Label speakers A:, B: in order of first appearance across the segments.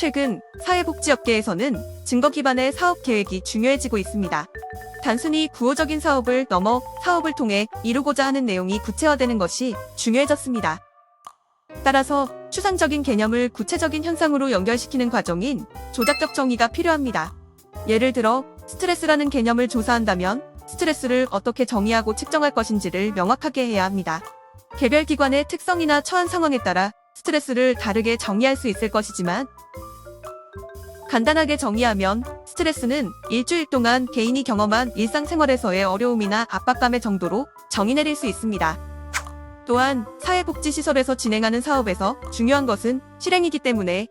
A: 최근 사회복지업계에서는 증거 기반의 사업 계획이 중요해지고 있습니다. 단순히 구호적인 사업을 넘어 사업을 통해 이루고자 하는 내용이 구체화되는 것이 중요해졌습니다. 따라서 추상적인 개념을 구체적인 현상으로 연결시키는 과정인 조작적 정의가 필요합니다. 예를 들어 스트레스라는 개념을 조사한다면 스트레스를 어떻게 정의하고 측정할 것인지를 명확하게 해야 합니다. 개별 기관의 특성이나 처한 상황에 따라 스트레스를 다르게 정의할 수 있을 것이지만 간단하게 정의하면 스트레스는 일주일 동안 개인이 경험한 일상생활에서의 어려움이나 압박감의 정도로 정의 내릴 수 있습니다. 또한 사회복지시설에서 진행하는 사업에서 중요한 것은 실행이기 때문에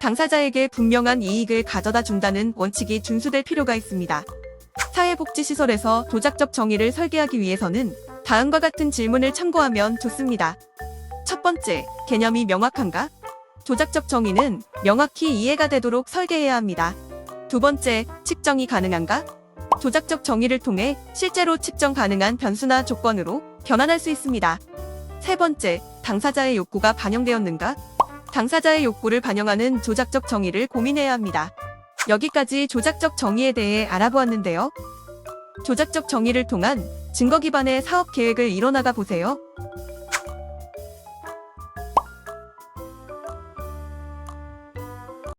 A: 당사자에게 분명한 이익을 가져다 준다는 원칙이 준수될 필요가 있습니다. 사회복지시설에서 도작적 정의를 설계하기 위해서는 다음과 같은 질문을 참고하면 좋습니다. 첫 번째, 개념이 명확한가? 조작적 정의는 명확히 이해가 되도록 설계해야 합니다. 두 번째, 측정이 가능한가? 조작적 정의를 통해 실제로 측정 가능한 변수나 조건으로 변환할 수 있습니다. 세 번째, 당사자의 욕구가 반영되었는가? 당사자의 욕구를 반영하는 조작적 정의를 고민해야 합니다. 여기까지 조작적 정의에 대해 알아보았는데요. 조작적 정의를 통한 증거 기반의 사업 계획을 이뤄나가 보세요.